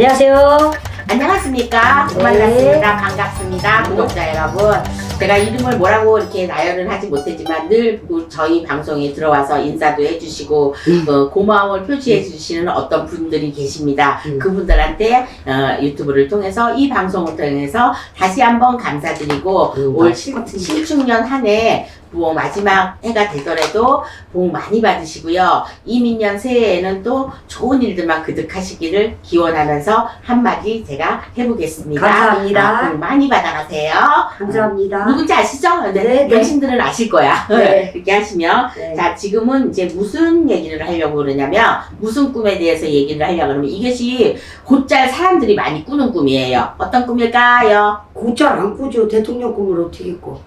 안녕하세요. 안녕하십니까. 네. 만났습니다. 반갑습니다. 구독자 여러분. 제가 이름을 뭐라고 이렇게 나열은 하지 못했지만 늘 저희 방송에 들어와서 인사도 해주시고 음. 어, 고마움을 표시해 주시는 어떤 분들이 계십니다. 음. 그분들한테 어, 유튜브를 통해서 이 방송을 통해서 다시 한번 감사드리고 음, 올 맞습니다. 실- 신축년 한해 뭐 마지막 해가 되더라도 복 많이 받으시고요. 이민년 새해에는 또 좋은 일들만 그득하시기를 기원하면서 한마디 제가 해보겠습니다. 감사합니다. 아, 복 많이 받아가세요. 감사합니다. 누군지 아시죠? 네, 네, 네. 여신들은 아실 거야. 네. 이렇게 하시면 네. 자, 지금은 이제 무슨 얘기를 하려고 그러냐면, 무슨 꿈에 대해서 얘기를 하려고 그러면 이것이 곧잘 사람들이 많이 꾸는 꿈이에요. 어떤 꿈일까요? 곧잘 안 꾸죠. 대통령 꿈을 어떻게 꿔?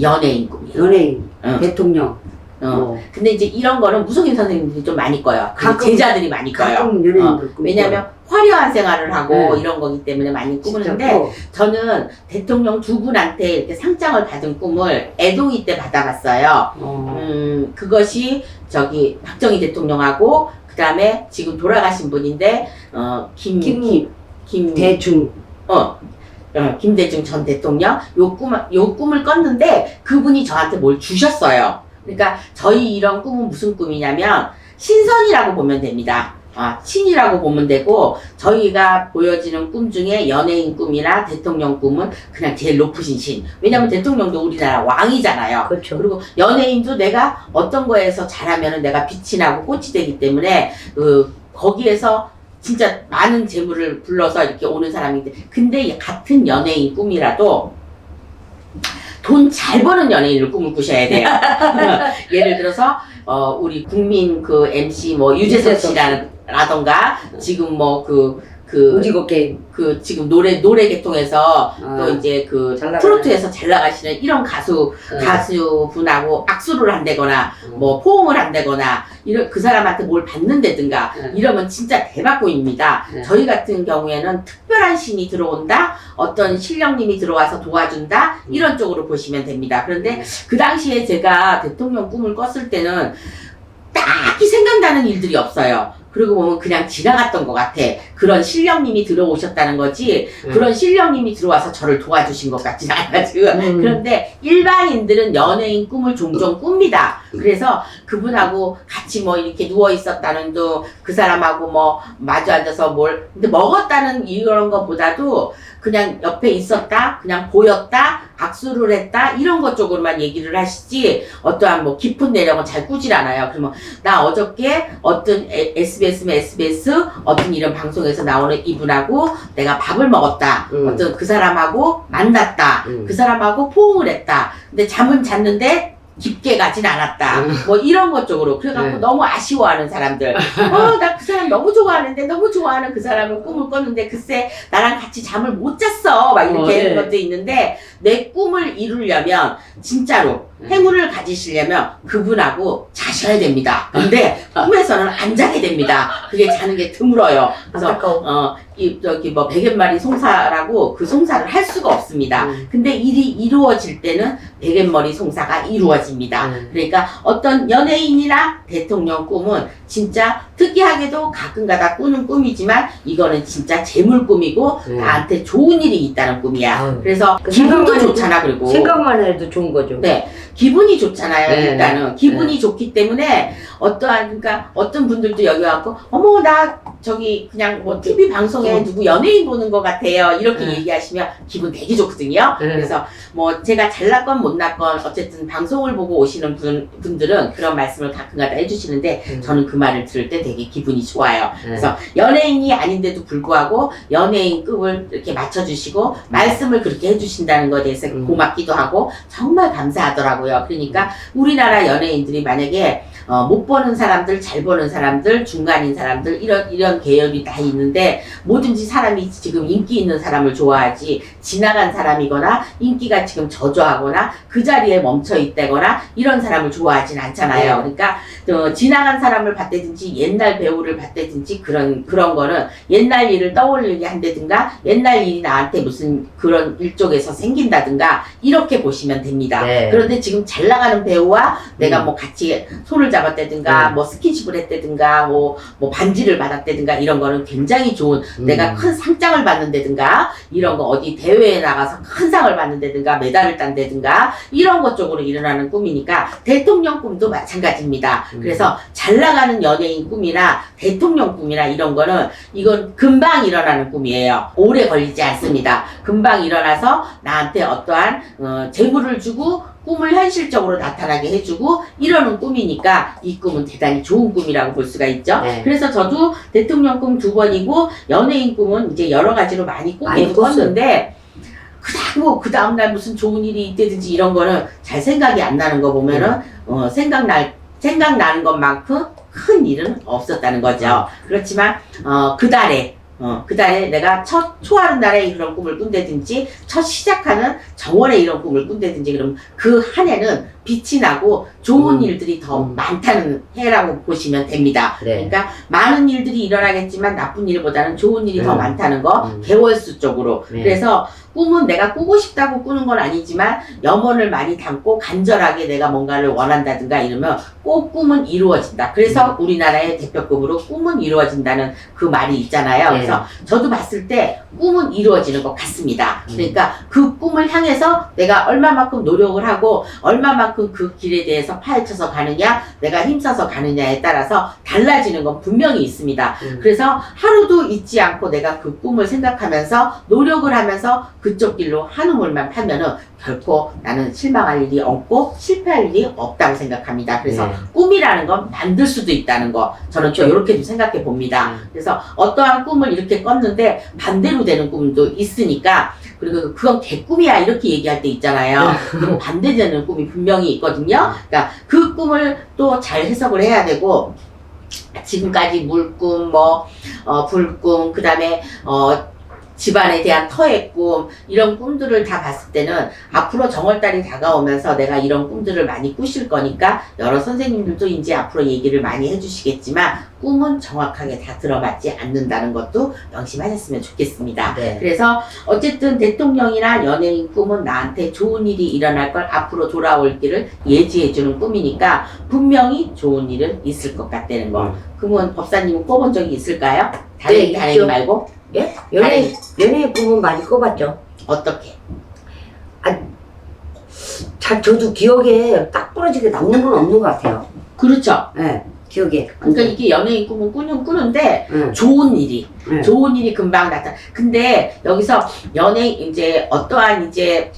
연예인 꿈이에요. 연예인, 응. 대통령. 어. 어. 근데 이제 이런 거는 무속인 선생님들이 좀 많이 꺼요. 그리고 가끔- 제자들이 많이 꺼요. 가끔 연예인들 꿈. 왜냐면 화려한 생활을 하고 네. 이런 거기 때문에 많이 꾸는데 저는 대통령 두 분한테 이렇게 상장을 받은 꿈을 애동이 때 받아봤어요. 어. 음, 그것이 저기 박정희 대통령하고 그 다음에 지금 돌아가신 분인데 어, 김, 김- 김, 김, 대충. 어, 어, 김대중 전 대통령 요 꿈, 요 꿈을 꿨는데 그분이 저한테 뭘 주셨어요. 그러니까 저희 이런 꿈은 무슨 꿈이냐면 신선이라고 보면 됩니다. 아, 신이라고 보면 되고 저희가 보여지는 꿈 중에 연예인 꿈이나 대통령 꿈은 그냥 제일 높으신 신. 왜냐면 대통령도 우리나라 왕이잖아요. 그렇죠. 그리고 연예인도 내가 어떤 거에서 잘하면 내가 빛이 나고 꽃이 되기 때문에 그 거기에서 진짜 많은 재물을 불러서 이렇게 오는 사람인데 근데 같은 연예인 꿈이라도 돈 잘 버는 연예인을 꿈을 꾸셔야 돼요. 예를 들어서 어 우리 국민 그 MC 뭐 유재석 씨라던가 지금 뭐 그 그 그, 오징어 게임. 그 지금 노래 노래 계통에서 아, 또 이제 그 잘. 트로트에서 잘 나가시는 이런 가수 네. 가수분하고 악수를 한다거나 음. 뭐 포옹을 한다거나 이런 그 사람한테 뭘 받는다든가 네. 이러면 진짜 대박꾼입니다. 네. 저희 같은 경우에는 특별한 신이 들어온다, 어떤 신령님이 들어와서 도와준다 음. 이런 쪽으로 보시면 됩니다. 그런데 네. 그 당시에 제가 대통령 꿈을 꿨을 때는 딱히 생각나는 일들이 없어요. 그리고 보면 그냥 지나갔던 것 같아. 그런 신령님이 들어오셨다는 거지, 음. 그런 신령님이 들어와서 저를 도와주신 것 같진 않아가지고. 음. 그런데 일반인들은 연예인 꿈을 종종 꿉니다. 그래서 그분하고 같이 뭐 이렇게 누워 있었다는 둥, 그 사람하고 뭐 마주 앉아서 뭘, 근데 먹었다는 이런 거보다도 그냥 옆에 있었다, 그냥 보였다, 악수를 했다, 이런 것 쪽으로만 얘기를 하시지, 어떠한 뭐 깊은 내력은 잘 꾸질 않아요. 그러면 나 어저께 어떤 에- SBS면 SBS, 어떤 이런 방송에서 나오는 이분하고 내가 밥을 먹었다. 음. 어떤 그 사람하고 만났다. 음. 그 사람하고 포옹을 했다. 근데 잠은 잤는데 깊게 가진 않았다. 음. 뭐 이런 것 쪽으로. 그래갖고 네. 너무 아쉬워하는 사람들. 어, 나 그 사람 너무 좋아하는데 너무 좋아하는 그 사람을 꿈을 꿨는데 글쎄 나랑 같이 잠을 못 잤어. 막 이렇게 어, 네. 하는 것도 있는데 내 꿈을 이루려면 진짜로 음. 행운을 가지시려면 그분하고 자셔야 됩니다. 근데 꿈에서는 안 자게 됩니다. 그게 자는 게 드물어요. 그래서 안타까워. 어, 이, 저기, 뭐, 백엔마리 송사라고 그 송사를 할 수가 없습니다. 음. 근데 일이 이루어질 때는 백엔머리 송사가 이루어집니다. 음. 그러니까 어떤 연예인이나 대통령 꿈은 진짜 특이하게도 가끔 가다 꾸는 꿈이지만 이거는 진짜 재물 꿈이고 음. 나한테 좋은 일이 있다는 꿈이야. 아유. 그래서 그 기분도 생각만 해도- 좋잖아, 그리고. 생각만 해도 좋은 거죠. 네, 기분이 좋잖아요. 네, 일단은 기분이 좋기 때문에 어떠한 그러니까 어떤 분들도 여기 와갖고 어머 나 저기 그냥 뭐 TV 방송에 어. 누구 연예인 보는 것 같아요. 이렇게 네. 얘기하시면 기분 되게 좋거든요. 네. 그래서 뭐 제가 잘났건 못났건 어쨌든 방송을 보고 오시는 분 분들은 그런 말씀을 가끔가다 해주시는데 음. 저는 그 말을 들을 때 되게 기분이 좋아요. 네. 그래서 연예인이 아닌데도 불구하고 연예인급을 이렇게 맞춰주시고 말씀을 그렇게 해주신다는 것에 대해서 음. 고맙기도 하고 정말 감사하더라고요. 그러니까 우리나라 연예인들이 만약에 어, 못 보는 사람들, 잘 보는 사람들, 중간인 사람들 이런 이런 계열이 다 있는데 뭐든지 사람이 지금 인기 있는 사람을 좋아하지 지나간 사람이거나 인기가 지금 저조하거나 그 자리에 멈춰 있다거나 이런 사람을 좋아하진 않잖아요. 네. 그러니까 어, 지나간 사람을 봤다든지 옛날 배우를 봤다든지 그런 그런 거는 옛날 일을 떠올리게 한다든가 옛날 일이 나한테 무슨 그런 일쪽에서 생긴다든가 이렇게 보시면 됩니다. 네. 그런데 지금 잘 나가는 배우와 내가 음. 뭐 같이 손을 잡았다든가 네. 뭐 스킨십을 했다든가 뭐, 뭐 반지를 받았다든가 이런 거는 굉장히 좋은 음. 내가 큰 상장을 받는다든가 이런 거 어디 대회에 나가서 큰 상을 받는다든가 메달을 딴다든가 이런 것 쪽으로 일어나는 꿈이니까 대통령 꿈도 마찬가지입니다. 음. 그래서 잘 나가는 연예인 꿈이나 대통령 꿈이나 이런 거는 이건 금방 일어나는 꿈이에요. 오래 걸리지 않습니다. 금방 일어나서 나한테 어떠한 어, 재물을 주고 꿈을 현실적으로 나타나게 해주고 이러는 꿈이니까 이 꿈은 대단히 좋은 꿈이라고 볼 수가 있죠. 네. 그래서 저도 대통령 꿈 두 번이고 연예인 꿈은 이제 여러 가지로 많이 꿨어요. 꿨는데 그다음 뭐그 다음 날 무슨 좋은 일이 있다든지 이런 거는 잘 생각이 안 나는 거 보면은 어, 생각날 생각나는 것만큼 큰 일은 없었다는 거죠. 그렇지만 어, 그 달에 어, 그 달에 내가 첫 초하는 날에 그런 꿈을 꾼다든지 첫 시작하는 정월에 이런 꿈을 꾼다든지 그럼 그 한 해는 빛이 나고 좋은 음. 일들이 더 음. 많다는 해라고 보시면 됩니다. 네. 그러니까 많은 일들이 일어나겠지만 나쁜 일보다는 좋은 일이 더 음. 많다는 거 음. 개월수 쪽으로 네. 그래서 꿈은 내가 꾸고 싶다고 꾸는 건 아니지만 염원을 많이 담고 간절하게 내가 뭔가를 원한다든가 이러면 꼭 꿈은 이루어진다. 그래서 음. 우리나라의 대표급으로 꿈은 이루어진다는 그 말이 있잖아요. 네. 그래서 저도 봤을 때 꿈은 이루어지는 것 같습니다. 음. 그러니까 그 꿈을 향해서 내가 얼마만큼 노력을 하고 얼마만큼 그 길에 대해서 파헤쳐서 가느냐, 내가 힘써서 가느냐에 따라서 달라지는 건 분명히 있습니다. 음. 그래서 하루도 잊지 않고 내가 그 꿈을 생각하면서 노력을 하면서 그쪽 길로 한 우물만 파면은 결코 나는 실망할 일이 없고 실패할 일이 없다고 생각합니다. 그래서 네. 꿈이라는 건 만들 수도 있다는 거 저는 또 이렇게 좀 생각해 봅니다. 음. 그래서 어떠한 꿈을 이렇게 꿨는데 반대로 되는 꿈도 있으니까 그리고 그건 개꿈이야 이렇게 얘기할 때 있잖아요. 그리고 반대되는 꿈이 분명히 있거든요. 그러니까 그 꿈을 또 잘 해석을 해야 되고 지금까지 물꿈, 뭐 어, 불꿈, 그 다음에 어, 집안에 대한 터의 꿈 이런 꿈들을 다 봤을 때는 앞으로 정월달이 다가오면서 내가 이런 꿈들을 많이 꾸실 거니까 여러 선생님들도 이제 앞으로 얘기를 많이 해주시겠지만 꿈은 정확하게 다 들어맞지 않는다는 것도 명심하셨으면 좋겠습니다. 네. 그래서 어쨌든 대통령이나 연예인 꿈은 나한테 좋은 일이 일어날 걸 앞으로 돌아올 길을 예지해주는 꿈이니까 분명히 좋은 일은 있을 것 같다는 거. 음. 그러면 법사님은 꿔본 적이 있을까요? 다른 네, 있죠. 말고 예? 연예 연예 꿈은 많이 꿔봤죠. 어떻게? 잘 저도 기억에 딱 부러지게 남는 건 없는 것 같아요. 그렇죠. 예, 기억에. 그러니까 이게 연예인 꿈은 꾸는 꾸는데 응, 좋은 일이 응. 좋은 일이 금방 나타. 근데 여기서 연예인 이제 어떠한 이제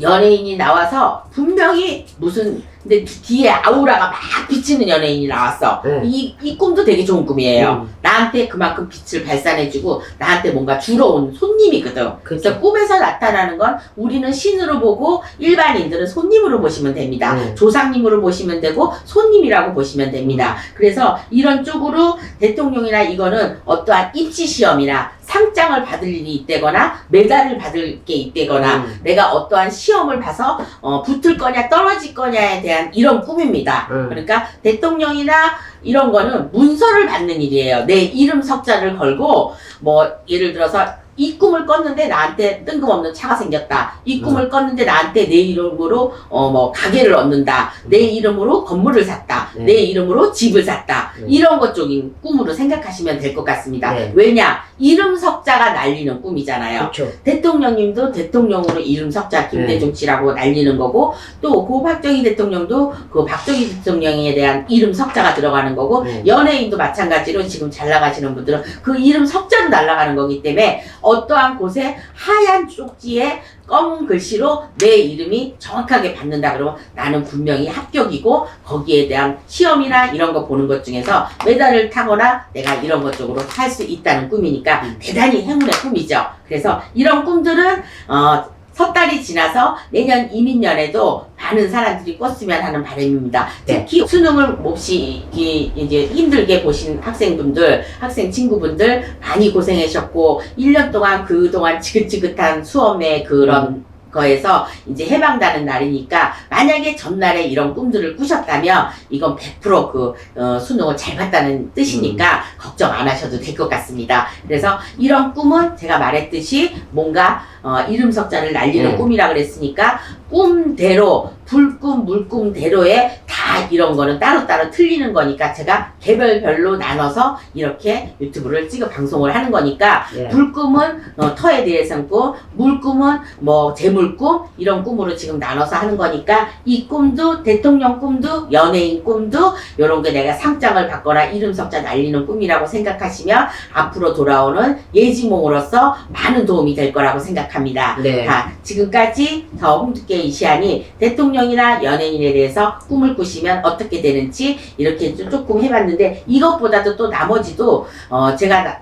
연예인이 나와서 분명히 무슨 근데 뒤- 뒤에 아우라가 막 비치는 연예인이 나왔어. 네. 이, 이 꿈도 되게 좋은 꿈이에요. 음, 나한테 그만큼 빛을 발산해주고 나한테 뭔가 주러 온 손님이거든. 그래서 그렇죠. 꿈에서 나타나는 건 우리는 신으로 보고 일반인들은 손님으로 보시면 됩니다. 네. 조상님으로 보시면 되고 손님이라고 보시면 됩니다. 그래서 이런 쪽으로 대통령이나 이거는 어떠한 입시 시험이나 상장을 받을 일이 있다거나 메달을 받을 게 있다거나 음. 내가 어떠한 시험을 봐서 어, 붙을 거냐 떨어질 거냐에 대한 이런 꿈입니다. 음. 그러니까 대통령이나 이런 거는 문서를 받는 일이에요. 내 이름 석자를 걸고 뭐 예를 들어서 이 꿈을 꿨는데 나한테 뜬금없는 차가 생겼다. 이 꿈을 꿨는데 나한테 내 이름으로 어 뭐 가게를 얻는다. 내 이름으로 건물을 샀다. 네. 내 이름으로 집을 샀다. 네. 이런 것 쪽인 꿈으로 생각하시면 될 것 같습니다. 네. 왜냐? 이름 석자가 날리는 꿈이잖아요. 그렇죠. 대통령님도 대통령으로 이름 석자 김대중 씨라고 날리는 거고 또 고 박정희 대통령도 그 박정희 대통령에 대한 이름 석자가 들어가는 거고 네. 연예인도 마찬가지로 지금 잘 나가시는 분들은 그 이름 석자로 날아가는 거기 때문에 어떠한 곳에 하얀 쪽지에 검은 글씨로 내 이름이 정확하게 받는다 그러면 나는 분명히 합격이고 거기에 대한 시험이나 이런 거 보는 것 중에서 메달을 타거나 내가 이런 것 쪽으로 할 수 있다는 꿈이니까 음. 대단히 행운의 꿈이죠. 그래서 이런 꿈들은 어, 섣달이 지나서 내년 이민년에도 많은 사람들이 꿨으면 하는 바람입니다. 네. 특히 수능을 몹시 이- 이제 힘들게 보신 학생분들, 학생 친구분들 많이 고생하셨고 1년 동안 그동안 지긋지긋한 수험의 그런 거에서 이제 해방되는 날이니까 만약에 전날에 이런 꿈들을 꾸셨다면 이건 100%그 어, 수능을 잘 봤다는 뜻이니까 걱정 안 하셔도 될 것 같습니다. 그래서 이런 꿈은 제가 말했듯이 뭔가 어, 이름 석자를 날리는 네. 꿈이라 그랬으니까 꿈대로 불꿈, 물꿈대로의 다 이런 거는 따로따로 틀리는 거니까 제가 개별별로 나눠서 이렇게 유튜브를 찍어 방송을 하는 거니까 예. 불꿈은 어, 터에 대해서는 꿈, 물꿈은 뭐 재물꿈 이런 꿈으로 지금 나눠서 하는 거니까 이 꿈도 대통령 꿈도 연예인 꿈도 이런 게 내가 상장을 받거나 이름 석자 날리는 꿈이라고 생각하시면 앞으로 돌아오는 예지몽으로서 많은 도움이 될 거라고 생각합니다. 네. 자, 지금까지 저 홍두깨 이 시안이 대통령이나 연예인에 대해서 꿈을 꾸시면 어떻게 되는지 이렇게 좀 조금 해봤는데 이것보다도 또 나머지도 어, 제가 나-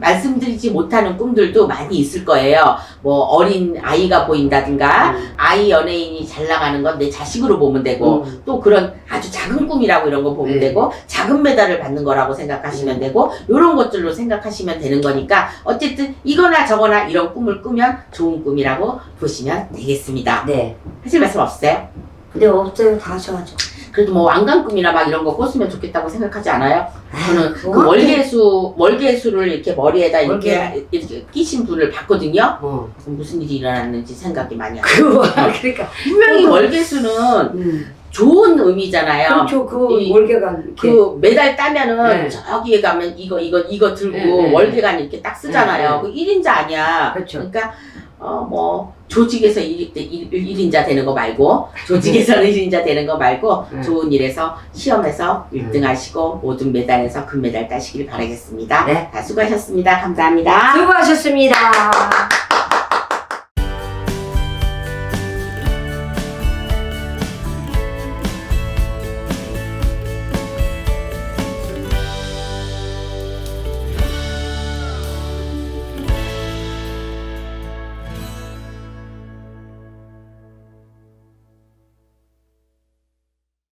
말씀드리지 못하는 꿈들도 많이 있을 거예요. 뭐 어린 아이가 보인다든가 음. 아이 연예인이 잘 나가는 건 내 자식으로 보면 되고 음. 또 그런 아주 작은 꿈이라고 이런 거 보면 네. 되고 작은 메달을 받는 거라고 생각하시면 음. 되고 이런 것들로 생각하시면 되는 거니까 어쨌든 이거나 저거나 이런 꿈을 꾸면 좋은 꿈이라고 보시면 되겠습니다. 네. 하실 말씀 없으세요? 근데 없어요. 다 하셔가지고. 그래도 뭐 왕관 꿈이나 막 이런 거 꿨으면 좋겠다고 생각하지 않아요? 저는 그 그거 월계수 월계수를 이렇게 머리에다 이렇게 월계. 이렇게 끼신 분을 봤거든요. 어. 무슨 일이 일어났는지 생각이 많이 안 나요. 그거 그러니까. 분명히 어. 월계수는 음. 좋은 의미잖아요. 그렇죠. 그 이- 월계가 이렇게. 그 메달 따면은 네. 저기에 가면 이거 이거 이거 들고 네, 네, 월계관 이렇게 딱 쓰잖아요. 네, 그 1인자 아니야. 그렇죠. 그러니까 어 뭐 조직에서 1, 일인자 되는 거 말고 조직에서 1인자 되는 거 말고 네. 좋은 일에서 시험에서 음. 1등 하시고 모든 메달에서 금메달 따시길 바라겠습니다. 네. 다 수고하셨습니다. 감사합니다. 수고하셨습니다.